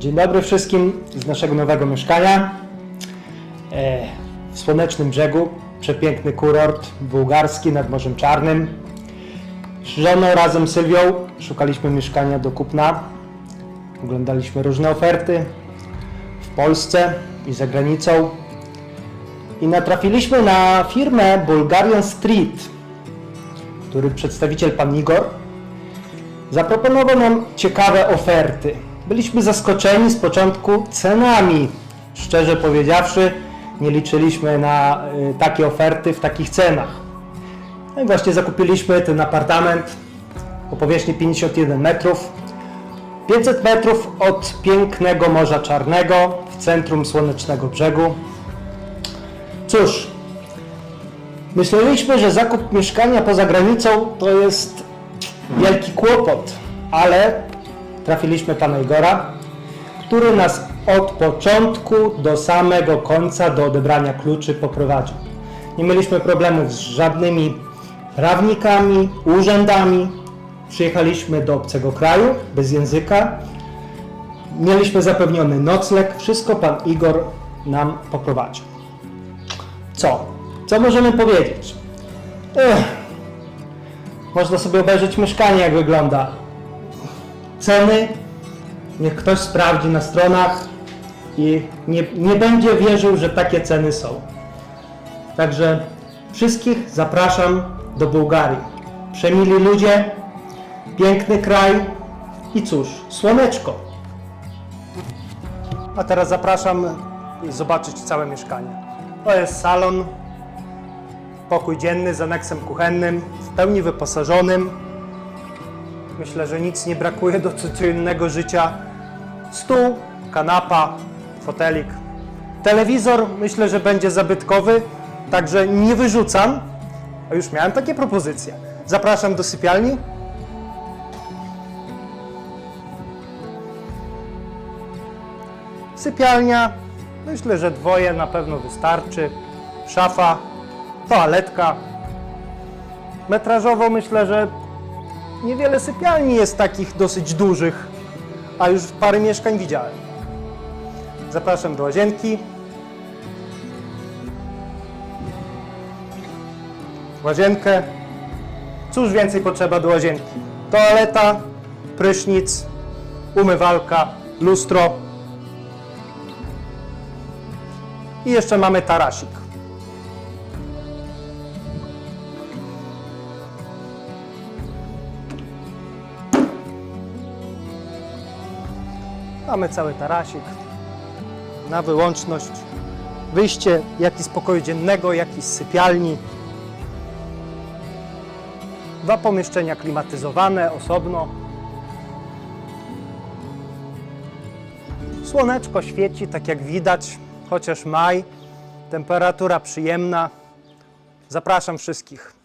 Dzień dobry wszystkim z naszego nowego mieszkania e, w Słonecznym Brzegu. Przepiękny kurort bułgarski nad Morzem Czarnym. Z żoną razem z Sylwią szukaliśmy mieszkania do kupna. Oglądaliśmy różne oferty w Polsce i za granicą. I natrafiliśmy na firmę Bulgarian Street, który przedstawiciel pan Igor zaproponował nam ciekawe oferty. Byliśmy zaskoczeni z początku cenami. Szczerze powiedziawszy, nie liczyliśmy na y, takie oferty w takich cenach. No i właśnie zakupiliśmy ten apartament o powierzchni 51 metrów. 500 metrów od pięknego Morza Czarnego w centrum Słonecznego Brzegu. Cóż, myśleliśmy, że zakup mieszkania poza granicą to jest wielki kłopot, ale trafiliśmy pana Igora, który nas od początku do samego końca do odebrania kluczy poprowadził. Nie mieliśmy problemów z żadnymi prawnikami, urzędami. Przyjechaliśmy do obcego kraju, bez języka. Mieliśmy zapewniony nocleg. Wszystko pan Igor nam poprowadził. Co? Co możemy powiedzieć? Ech, można sobie obejrzeć mieszkanie, jak wygląda. Ceny niech ktoś sprawdzi na stronach i nie, nie będzie wierzył, że takie ceny są. Także wszystkich zapraszam do Bułgarii. Przemili ludzie, piękny kraj i cóż, słoneczko. A teraz zapraszam zobaczyć całe mieszkanie. To jest salon, pokój dzienny z aneksem kuchennym, w pełni wyposażonym. Myślę, że nic nie brakuje do codziennego życia. Stół, kanapa, fotelik. Telewizor myślę, że będzie zabytkowy, także nie wyrzucam. A już miałem takie propozycje. Zapraszam do sypialni. Sypialnia, myślę, że dwoje na pewno wystarczy. Szafa, toaletka. Metrażowo myślę, że niewiele sypialni jest takich dosyć dużych, a już parę mieszkań widziałem. Zapraszam do łazienki. Łazienkę. Cóż więcej potrzeba do łazienki? Toaleta, prysznic, umywalka, lustro. I jeszcze mamy tarasik. Mamy cały tarasik na wyłączność. Wyjście jak i z pokoju dziennego, jak i z sypialni. Dwa pomieszczenia klimatyzowane osobno. Słoneczko świeci, tak jak widać, chociaż maj. Temperatura przyjemna. Zapraszam wszystkich.